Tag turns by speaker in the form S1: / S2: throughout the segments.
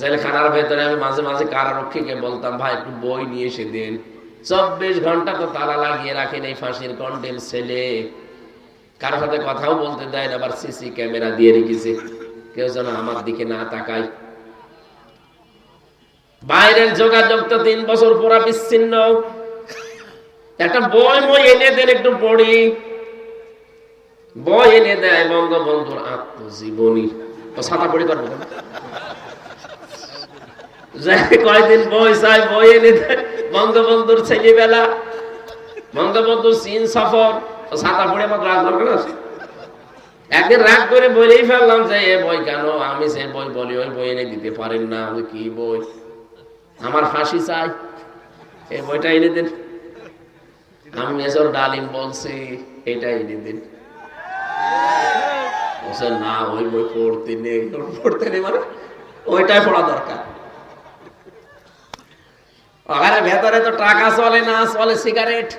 S1: জেলখানার ভেতরে আমি মাঝে মাঝে কারারক্ষীকে বলতাম, ভাই, একটু বই নিয়ে এসে দিন। চব্বিশ ঘণ্টা তো তালা লাগিয়ে রাখেন এই ফাঁসির কন্টেম ছেলে কারোর সাথে কথাও বলতে দেয় না, আবার সিসি ক্যামেরা দিয়ে রেখেছে। কেউ যেন আমার দিকে না তাকায়। বাইরের যোগাযোগ তো তিন বছর পুরা বিচ্ছিন্ন। একটা বই মই এনে দেন, একটু পড়ি। বই এনে দেয় বঙ্গবন্ধুর আত্মজীবনী। ছাতা পড়ি করব কেন? কয়দিন বই চাই বই এনে বঙ্গবন্ধুর ছেলেবেলা, বঙ্গবন্ধুর চীন সফর ছাতা পড়ে আমার রাগ দরকার আছে একদিন রাগ করে বলেই ফেললাম যে, এ বই কেন? আমি সে বই বলি, ওই বই এনে দিতে পারেন না আমি কি বই? আমার ফাঁসি চাই। এ বইটা এনে দিন। আমি মেজর ডালিম বলছি, এটা এনে দিন। না, ওই বই পড়তে নেই পড়তে নেই মানে ওইটাই পড়া দরকার। ওখানে ভেতরে তো টাকা চলে না, চলে সিগারেট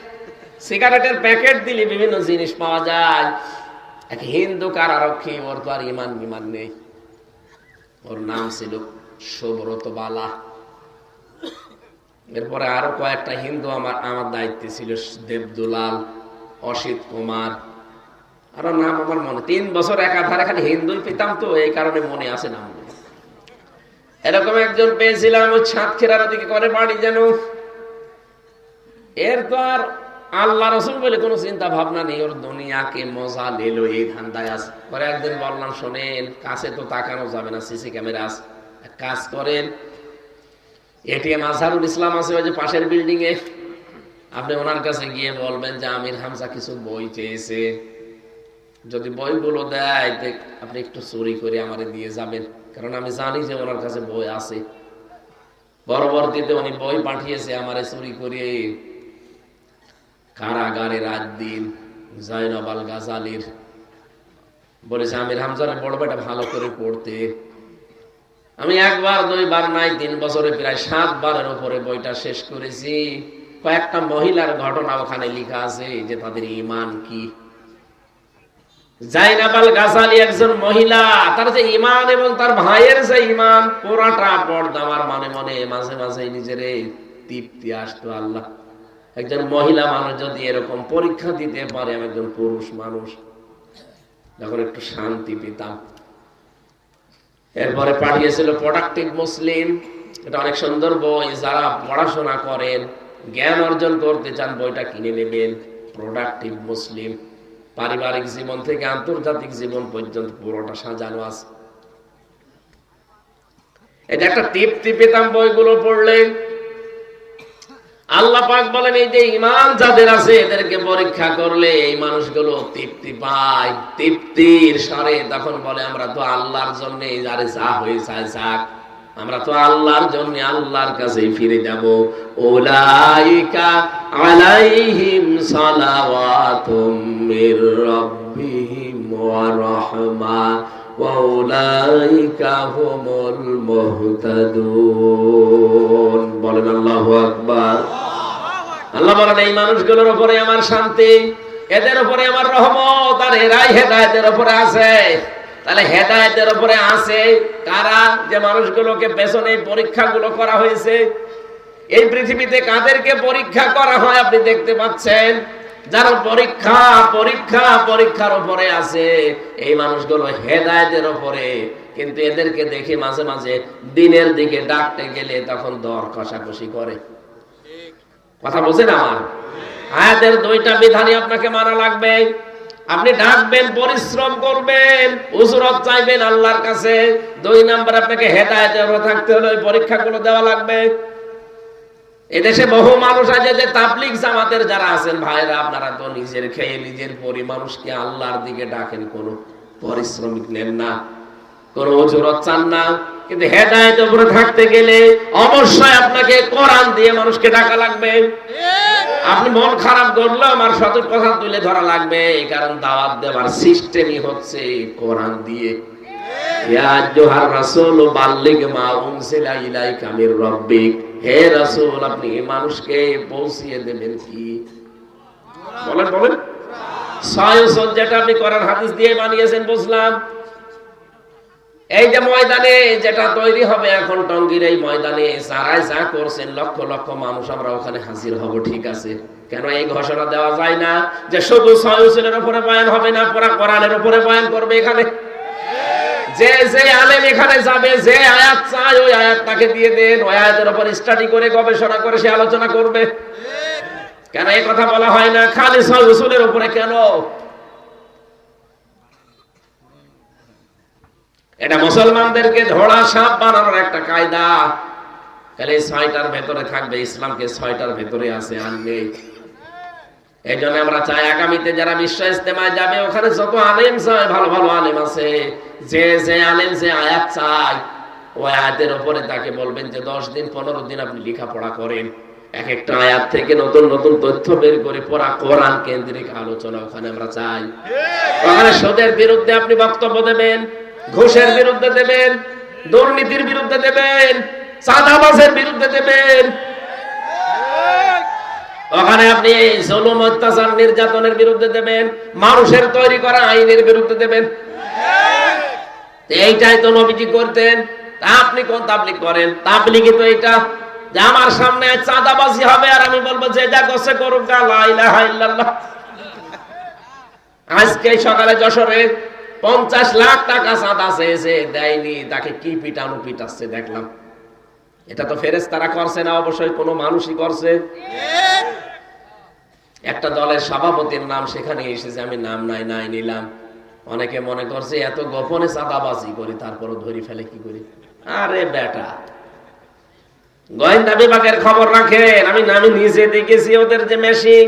S1: সিগারেটের প্যাকেট দিলে, বিভিন্ন জিনিস পাওয়া যায়। এক হিন্দু কারারক্ষী, ওর তো আর ইমান বিমান নেই। ওর নাম ছিল সুব্রত বালা এরপরে আরও কয়েকটা হিন্দু আমার আমার দায়িত্বে ছিল, দেবদুলাল, অসিত কুমার। আরও নাম আমার মনে, তিন বছর একাধারে খালি হিন্দুই পেতাম তো, এই কারণে মনে আছে নাম এরকম একজন পেয়েছিলাম, ওই ছাদখেরার ওদিকে করে বাড়ি যেন। এর তো আর আল্লাহ রসুল বলে, কোনো চিন্তা ভাবনা নেই, ওর দুনিয়াকে মজা নিল এই ধান্দায় আছে পরে একদিন বললাম, শোনেন, কাছে তো তাকানো যাবে না, সিসি ক্যামেরা এক কাজ করেন এটিএম আজহারুল ইসলাম আছে ওই যে পাশের বিল্ডিং এ আপনি ওনার কাছে গিয়ে বলবেন যে, আমির হামজা কিছু বই চেয়েছে। যদি বইগুলো দেয় আপনি একটু চুরি করে আমারে দিয়ে যাবেন। কারণ আমি জানি যে ওনার কাছে বই আছে। পরবর্তীতে উনি বই পাঠিয়েছে আমারে চুরি করে কারাগারে রাত দিন জয়নব আল গাজালির বলেছে, আমির হামজার বড় বেটা ভালো করে পড়তে। আমি একবার, দুইবার নাই, তিন বছরে প্রায় সাতবারের উপরে বইটা শেষ করেছি। কয়েকটা মহিলার ঘটনা ওখানে লেখা আছে যে তাদের ইমান কি? জাইনাবাল গাছালি একজন মহিলা, তার যে ইমান এবং তার ভাইয়ের যে ইমান পুরাটা পর্দা আমার মনে মনে, মাঝে মাঝে নিজের তৃপ্তি আসতো আল্লাহ। একজন মহিলা মানুষ যদি এরকম পরীক্ষা দিতে পারে, আমি একজন পুরুষ মানুষ যখন একটু শান্তি পেতাম। এরপরে পাঠিয়েছিল প্রোডাক্টিভ মুসলিম, এটা অনেক সুন্দর বই, যারা পড়াশোনা করেন, জ্ঞান অর্জন করতে চান, বইটা কিনে নেবেন, প্রোডাক্টিভ মুসলিম। পারিবারিক জীবন থেকে আন্তর্জাতিক জীবন পর্যন্ত পুরোটা সাজানো আছে। এটা একটা তৃপ্তি পেতাম বইগুলো পড়লে। আল্লাহ পাক বলেন, এই যে ইমান যাদের আছে, এদেরকে পরীক্ষা করলে এই মানুষগুলো তৃপ্তি পায়। তৃপ্তির সারে তখন বলে, আমরা তো আল্লাহর জন্য যা হয়ে যায় যাক। আমরা তো আল্লাহর জন্য আল্লাহর কাছে ফিরে যাব। ওলাইকা আলাইহিম সালাওয়াতুম মির রাব্বিহিম ওয়া রাহমা ওয়া উলাইকা হুমুল মুহতাদুন। বলেন আল্লাহু আকবার। আল্লাহ বলেন, এই মানুষগুলোর উপরে আমার শান্তি, এদের উপরে আমার রহমত, আর এরাই হেদায়তের উপরে আছে। তাহলে হেদায়তের উপরে আছে কারা যে মানুষগুলোকে পেছনে পরীক্ষাগুলো করা হয়েছে? এই পৃথিবীতে কাদেরকে পরীক্ষা করা হয় আপনি দেখতে পাচ্ছেন? যারা পরীক্ষা পরীক্ষা, পরীক্ষার উপরে আছে এই মানুষগুলো হেদায়তের উপরে। কিন্তু এদেরকে দেখে মাঝে মাঝে দিনের দিকে ডাকতে গেলে তখন দর কষাকষি করে। কথা বোঝেন আমার? আয়াতের দুইটা বিধানই আপনাকে মানা লাগবে। আপনি ডাকবেন, পরিশ্রম করবেন উসরত চাইবেন আল্লাহর কাছে। দুই নাম্বার আপনাকে হেদায়েতের থাকতে হলে ওই পরীক্ষাগুলো দেওয়া লাগবে। এদেশে বহু মানুষ আছে যে তাবলিগ জামাতের যারা আছেন ভাইরা আপনারা তো নিজের খেয়ে নিজের পরি মানুষকে আল্লাহর দিকে ডাকেন, কোন পরিশ্রমিক নেন না। কোন অজুরত চান না। কিন্তু হেদায়ত উপরে থাকতে গেলে অবশ্যই আপনাকে কোরআন দিয়ে মানুষকে ডাকা লাগবে। আপনি মন খারাপ করলে আমার সঠিক কথা তুলে ধরা লাগবে। কারণ দাওয়াত দেওয়ার সিস্টেমই হচ্ছে কোরআন দিয়ে। রাসূল আপনি মানুষকে দেবেন কি? বলেন বলেন। যেটা আপনি হাদিস দিয়ে বানিয়েছেন, বুঝলাম। এই যে ময়দানে যেটা তৈরি হবে এখন টঙ্গির এই ময়দানে যারাই যা করছেন লক্ষ লক্ষ মানুষ, আমরা ওখানে হাজির হব, ঠিক আছে? কেন এই ঘোষণা দেওয়া যায় না যে শুধু ছয় উপরে বয়ান হবে না, পুরা কোরআনের উপরে বয়ান করবে এখানে? যে যে আলেম এখানে যাবে, যে আয়াত চায়, ওই আয়াত তাকে দিয়ে দেন, ওই আয়াতের উপর স্টাডি করে, গবেষণা করে, সে আলোচনা করবে। কেন এই কথা বলা হয় না? খালি ছয় উসুলের উপরে কেন? এটা মুসলমানদেরকে ধরা সাপ বানানোর একটা কায়দা। তাহলে ছয়টার ভেতরে থাকবে ইসলামকে ছয়টার ভেতরে আছে আর নেই। এই জন্য আমরা চাই আগামীতে যারা বিশ্ব ইস্তেমায় যাবে ওখানে যত আলেম চায় ভালো ভালো আলেম আছে। যে যে আলেম যে আয়াত চায় ওই আয়াতের উপরে তাকে বলবেন যে দশ দিন পনেরো দিন আপনি লেখাপড়া করেন। এক একটা আয়াত থেকে নতুন নতুন তথ্য বের করে পড়া কোরআন কেন্দ্রিক আলোচনা ওখানে আমরা চাই। ওখানে সুদের বিরুদ্ধে আপনি বক্তব্য দেবেন। ঘুষের বিরুদ্ধে দেবেন, দুর্নীতির বিরুদ্ধে দেবেন, চাঁদাবাজের বিরুদ্ধে দেবেন। ওখানে আপনি জুলুম, অত্যাচার, নির্যাতনের বিরুদ্ধে দেবেন, মানুষের তৈরি করা আইনের বিরুদ্ধে দেবেন। এইটাই তো নবীজি করতেন আপনি কোন তাবলিক করেন? তাবলিগই তো এটা, যে আমার সামনে চাঁদাবাজি হবে আর আমি বলব, যে যা করছে করুক আজকে সকালে যশোরে পঞ্চাশ লাখ টাকা চাঁদা চেয়েছে দেয়নি, তাকে কি পিটানো পিটাচ্ছে দেখলাম। এটা তো ফেরেস তারা করছে না, অবশ্যই কোনো মানুষই করছে। একটা দলের সভাপতির নাম সেখানে এসেছে, আমি নাম নাই নাই নিলাম। অনেকে মনে করছে এত গোপনে চাঁদাবাজি করি, তারপরও ধরি ফেলে কি করি? আরে বেটা। গোয়েন্দা বিভাগের খবর রাখেন, আমি আমি নিজে দেখেছি ওদের যে মেশিন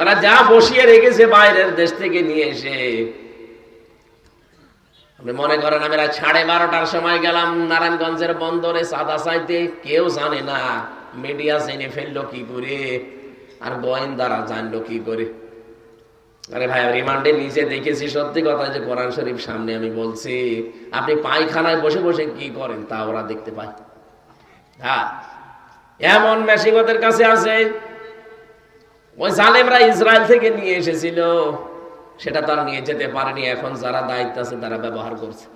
S1: ওরা যা বসিয়ে রেখেছে বাইরের দেশ থেকে নিয়ে এসে আপনি মনে করেন আমি সাড়ে বারোটার সময় গেলাম নারায়ণগঞ্জের বন্দরে সাদা চাইতে, কেউ জানে না, মিডিয়া জেনে ফেলল কি করে, আর গোয়েন্দারা জানলো কি করে। আরে ভাই রিমান্ডে নিচে দেখেছি সত্যি কথা যে কোরআন শরীফ সামনে আমি বলছি, আপনি পায়খানায় বসে বসে কি করেন তা ওরা দেখতে পায়। হ্যাঁ এমন মেশিন ওদের কাছে আছে, ওই জালেমরা ইসরায়েল থেকে নিয়ে এসেছিল। সেটা তার নিয়ে যেতে পারেনি, এখন যারা দায়িত্ব আছে তারা ব্যবহার করছে।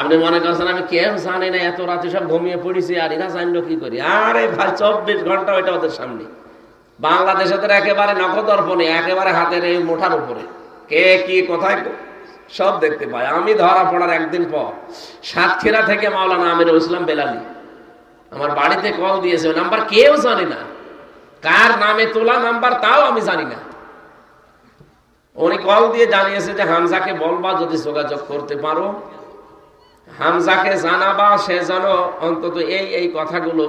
S1: আপনি মনে করছেন, আমি কেউ জানি না, এত রাতে সব ঘুমিয়ে পড়েছি, আর এরা জানলো কি করি? আরে ভাই, চব্বিশ ঘণ্টা ওইটা ওদের সামনে। বাংলাদেশে তো একেবারে নখদর্পণে একেবারে হাতের এই মোঠার উপরে। কে কি, কোথায় সব দেখতে পায়। আমি ধরা পড়ার একদিন পর, সাতক্ষীরা থেকে মাওলানা আমির ইসলাম বেলালি, আমার বাড়িতে কল দিয়েছে নাম্বার কেউ জানে না। কার নামে তোলা নাম্বার তাও আমি জানি না। উনি কল দিয়ে জানিয়েছে যে হামজাকে বলবা যদি যোগাযোগ করতে পারো। হামজাকে জানাবা, সে যেন অন্তত এই এই কথাগুলো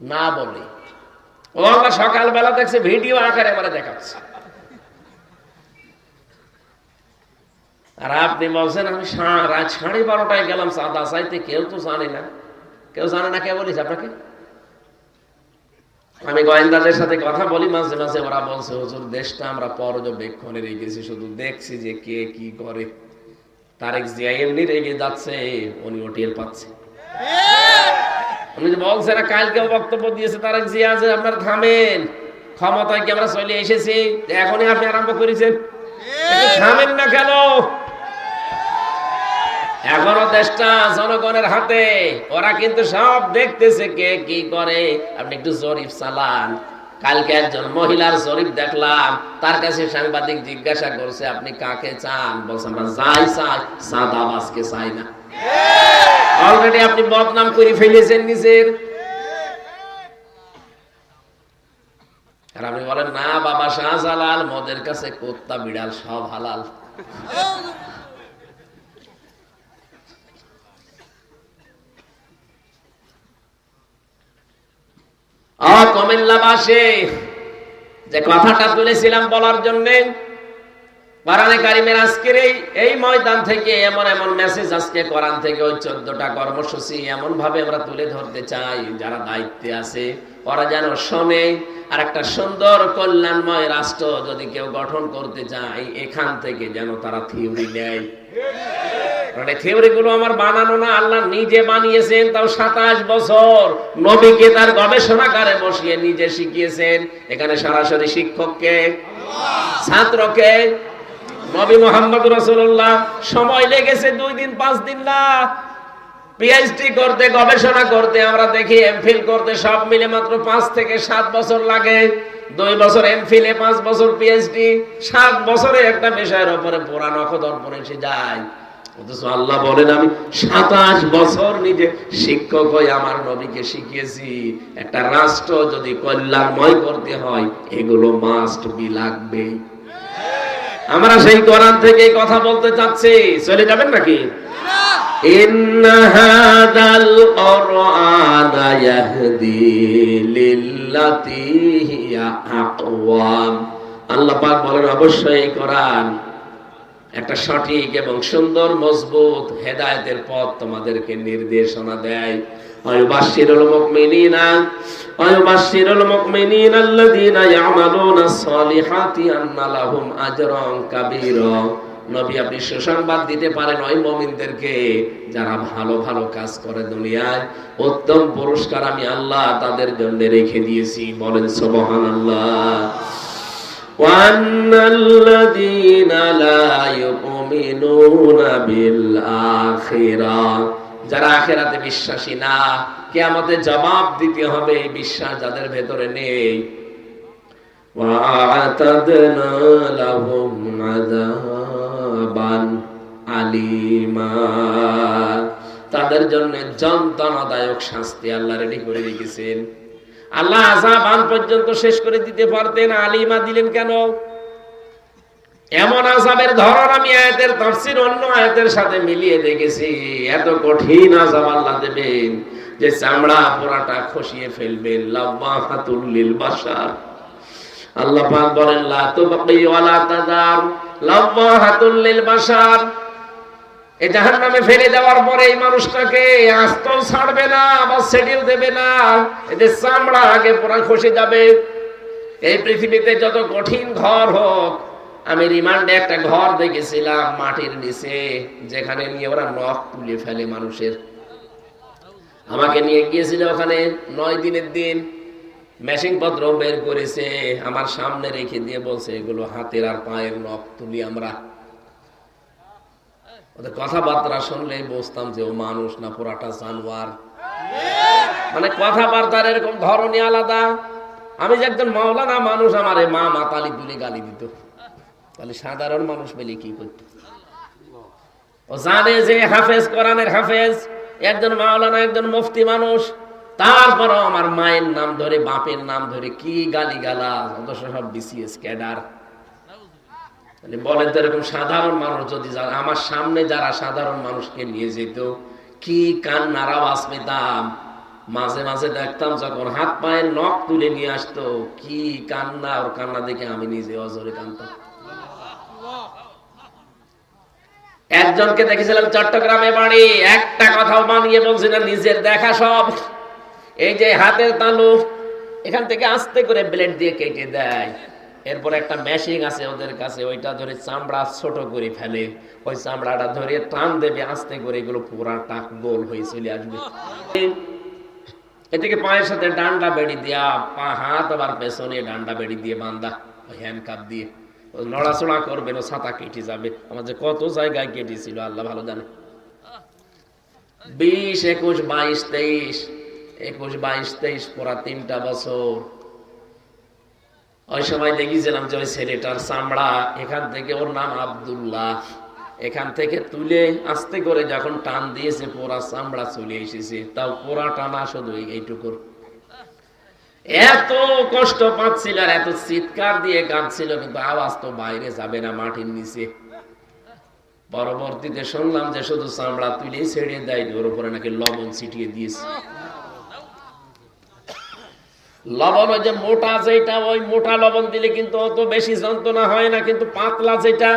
S1: না বলে। ও আমরা সকালবেলা দেখছে ভিডিও আকারে আমার দেখাচ্ছে। আর আপনি বলছেন, আমি সাড়ে বারোটায় গেলাম সাদা চাইতে, কেউ তো জানে না। কেউ জানে না, কে বলিস আপনাকে? আমি গোয়েন্দাদের সাথে কথা বলি, মাঝে মাঝে ওরা বলছে, হুজুর, দেশটা আমরা পর্যবেক্ষণে রেখেছি, শুধু দেখছি যে কে কি করে। তারেক জিয়া এমনি রেগে যাচ্ছে, উনি ওটিএল পাচ্ছে। উনি যে বলছে না কালকেও বক্তব্য দিয়েছে তারেক জিয়া যে আপনারা থামেন, ক্ষমতায় কি আমরা চলে এসেছি? এখনই আপনি আরম্ভ করেছেন? থামেন না কেন? এখনও দেশটা জনগণের হাতে, ওরা কিন্তু সব দেখতেছে কে কি করে। আপনি একটু জরিপ চালান। কালকে একজন মহিলার জরিপ দেখলাম, তার কাছে সাংবাদিক জিজ্ঞাসা করছে, আপনি কাকে চান? বলছে, আমরা যাই চাই সাদাবাসকে চাই না। অলরেডি আপনি বদনাম করে ফেলেছেন নিজের। আর আপনি বলেন, না, বাবা শাহজালাল, মদের কাছে কুত্তা, বিড়াল সব হালাল। যে কথাটা তুলেছিলাম বলার জন্য কারিমের আজকের এই ময়দান থেকে এমন এমন মেসেজ আজকে থেকে ওই চোদ্দটা কর্মসূচি এমন ভাবে আমরা তুলে ধরতে চাই। যারা দায়িত্বে আছে, ওরা যেন শোনে। আর একটা সুন্দর কল্যাণময় রাষ্ট্র যদি কেউ গঠন করতে চায়, এখান থেকে যেন তারা থিওরি নেয়। কারণ এই থিওরি গুলো আমার বানানো না, আল্লাহ নিজে বানিয়েছেন, তাও সাতাশ বছর। নবীকে তার গবেষণাগারে বসিয়ে নিজে শিখিয়েছেন। এখানে সরাসরি শিক্ষককে, ছাত্রকে, নবী মোহাম্মদ রাসূলুল্লাহ, সময় লেগেছে দুই দিন, পাঁচ দিন না। পিএইচডি করতে, গবেষণা করতে, আমরা দেখি এমফিল করতে সব মিলে মাত্র পাঁচ থেকে সাত বছর লাগে। দুই বছর এমফিলে পাঁচ বছর পিএইচডি সাত বছরে একটা বিষয়ের উপরে পুরা নখদর্পণ এসে যায়। অথচ আল্লাহ বলেন আমি সাতাশ বছর নিজে শিক্ষক হয়ে আমার নবীকে শিখিয়েছি একটা রাষ্ট্র যদি কল্যাণময় করতে হয় এগুলো মাস্ট বি লাগবে আমরা সেই কোরআন থেকে কথা বলতে চাচ্ছি চলে যাবেন নাকি إن هذا القرآن يهدي للتي هي أقوم আল্লাহ পাক বলেন অবশ্যই এই কোরআন একটা সঠিক এবং সুন্দর মজবুত হেদায়েতের পথ তোমাদেরকে নির্দেশনা দেয় ويبشر المؤمنين ويبشر المؤمنين الذين يعملون الصالحات أن لهم أجرا كبيرا নবী আপনি সুসংবাদ দিতে পারেন ওই মমিনদেরকে যারা ভালো ভালো কাজ করে দুনিয়ায় উত্তম পুরস্কার আমি আল্লাহ তাদের জন্য রেখে দিয়েছি বলেন সুবহান আল্লাহ وأن الذين لا يؤمنون بالآخرة যারা আখেরাতে বিশ্বাসী না কিয়ামতে জবাব দিতে হবে এই বিশ্বাস যাদের ভেতরে নেই وأعتدنا لهم عذابا আলিমা তাদের জন্য যন্ত্রণাদায়ক শাস্তি আল্লাহ রেডি করে রেখেছেন আল্লাহ আজাবান পর্যন্ত শেষ করে দিতে পারতেন, আলিমা দিলেন কেন? এমন আজাবের ধরন আমি আয়াতের তাফসীর অন্য আয়াতের সাথে মিলিয়ে দেখেছি। এত কঠিন আজাব আল্লাহ দেবেন যে চামড়া পোড়াটা খসিয়ে ফেলবেন। লাব্বাহাতুল লিল বাশার। আল্লাহ পাক বলেন, লা তুবকি ওয়ালা তাজার লাব্বাহাতুল লিল বাশার। এই জাহান্নামে ফেলে দেওয়ার পরে এই মানুষটাকে আস্তল ছাড়বে না বা সেডিল দেবে না। এদের চামড়া আগে পুরা খসে যাবে। এই পৃথিবীতে যত কঠিন ঘর হোক, আমি রিমান্ডে একটা ঘর দেখেছিলাম মাটির নিচে, যেখানে নিয়ে ওরা নখ তুলে ফেলে মানুষের। আমাকে নিয়ে গিয়েছিল ওখানে নয় দিনের দিন। মেশিন পত্র বের করেছে, আমার সামনে রেখে দিয়ে বলছে, এগুলো হাতের আর পায়ের নখ তুলি আমরা। ওদের কথাবার্তা শুনলেই বুঝতাম যে ও মানুষ না পুরাটা জানোয়ার। মানে কথাবার্তার এরকম ধরনই আলাদা। আমি যে একজন মাওলানা মানুষ, আমার মা মাতালি তুলে গালি দিত। তাহলে সাধারণ মানুষ পেলে কি করত? ও জানে যে হাফেজ, কোরআনের হাফেজ, একজন মাওলানা, একজন মুফতি মানুষ। তারপরও আমার মায়ের নাম ধরে, বাপের নাম ধরে কি গালি গালা অথচ সব বিসিএস ক্যাডার। বলেন তো এরকম সাধারণ মানুষ যদি আমার সামনে যারা সাধারণ মানুষকে নিয়ে যেত, কি কান্নার আওয়াজ পেতাম? মাঝে মাঝে দেখতাম যখন হাত পায়ের নখ তুলে নিয়ে আসতো, কি কান্না, ওর কান্না দেখে আমি নিজে অজরে কান্দতাম একজনকে দেখেছিলাম চট্টগ্রামে বাড়ি, একটা কথাও বানিয়ে বলছি না, নিজের দেখা সব। এই যে হাতের তালু, এখান থেকে আস্তে করে ব্লেড দিয়ে কেটে দেয়। এরপর একটা মেশিন আছে ওদের কাছে, ওইটা ধরে চামড়া ছোট করে ফেলে। ওই চামড়াটা ধরে টান দেবে, আস্তে করে এগুলো পুরাটা গোল হয়ে চলে আসবে। এদিকে পায়ের সাথে ডান্ডা বেড়ি দিয়া, পা, হাত আবার পেছনে ডান্ডা বেড়ি দিয়ে বান্ধা ওই হ্যান্ড কাপ দিয়ে নড়াচড়া করবে না ছাতা কেটে যাবে। আমার যে কত জায়গায় কেটেছিল, আল্লাহ ভালো জানে। বিশ, একুশ, বাইশ, তেইশ, একুশ, বাইশ, তেইশ পড়া তিনটা বছর। ওই সময় দেখেছিলাম যে ওই ছেলেটার চামড়া এখান থেকে ওর নাম আব্দুল্লাহ। এখান থেকে তুলে আস্তে করে যখন টান দিয়েছে, পোড়া চামড়া চলে এসেছে। তাও পোড়া টানা শুধু এইটুকুর। এত কষ্ট পাচ্ছিল আর এত চিৎকার দিয়ে কাঁদছিল, কিন্তু আওয়াজ তো বাইরে যাবে না মাটির নিচে। পরবর্তীতে শুনলাম যে শুধু চামড়া তুলে ছেড়ে দেয়, ওর উপরে নাকি লবণ ছিটিয়ে দিয়েছে। লবণ ওই যে মোটা যেটা ওই মোটা লবণ দিলে কিন্তু অত বেশি যন্ত্রণা হয় না, কিন্তু পাতলা যেটা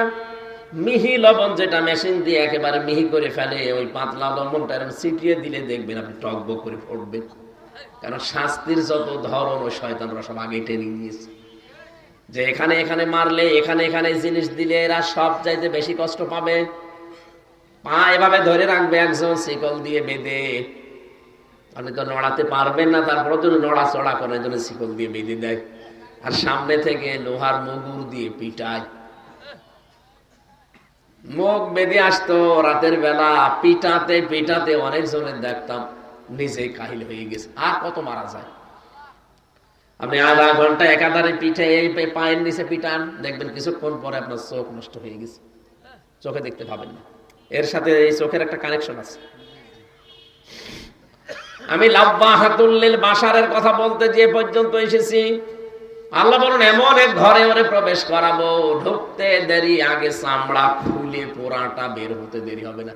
S1: মিহি লবণ যেটা মেশিন দিয়ে একেবারে মিহি করে ফেলে, ওই পাতলা লবণটা এরকম ছিটিয়ে দিলে দেখবেন আপনি টকবক করে পড়বে কারণ শাস্তির যত ধরন, ওই শয়তানরা সব আগে টেনে নিয়েছে। যে এখানে এখানে মারলে, এখানে এখানে জিনিস দিলে এরা সব চাইতে বেশি কষ্ট পাবে। পা এভাবে ধরে রাখবে, একজন শিকল দিয়ে বেঁধে আপনি তো নড়াতে পারবেন না, তারপরে তো নড়াচড়া করে জন্য শিকল দিয়ে বেঁধে দেয়। আর সামনে থেকে লোহার মুগুর দিয়ে পিটায়। মুখ বেঁধে আসতো রাতের বেলা, পিটাতে পিটাতে অনেক জনের দেখতাম নিজে কাহিল হয়ে গেছে, আর কত মারা যায়। আপনি আধা ঘণ্টা একাধারে পিঠে এই পায়ের নিচে পিটান, দেখবেন কিছুক্ষণ পরে আপনার চোখ নষ্ট হয়ে গেছে। চোখে দেখতে পাবেন না। এর সাথে এই চোখের একটা কানেকশন আছে। আমি লাব্বা হাতুল্লিল বাসারের কথা বলতে যে পর্যন্ত এসেছি। আল্লাহ বলুন, এমন এক ঘরে ওরে প্রবেশ করাবো, ঢুকতে দেরি, আগে চামড়া খুলে পোড়াটা বের হতে দেরি হবে না।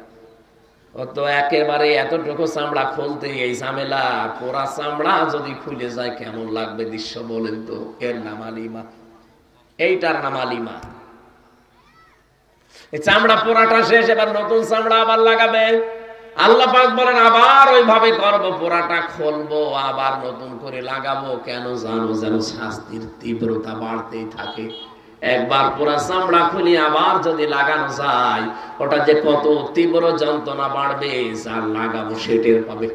S1: ও তো একেবারে এতটুকু চামড়া খুলতে এই ঝামেলা, পোড়া চামড়া যদি খুলে যায় কেমন লাগবে দৃশ্য বলেন তো? এর নাম আলিমা। এইটার নাম আলিমা। এই চামড়া পোড়াটা শেষ, এবার নতুন চামড়া আবার লাগাবে। আল্লাহ পাক বলেন, আবার ওইভাবে করব পোড়াটা খুলবো, আবার নতুন করে লাগাবো, কেন জানো যেন শাস্তির তীব্রতা বাড়তেই থাকে। একবার পুরা চামড়া খুলি, আবার যদি লাগানো যায়, ওটা যে কত তীব্র যন্ত্রণা বাড়বে, যার লাগাবো সেটের পাবে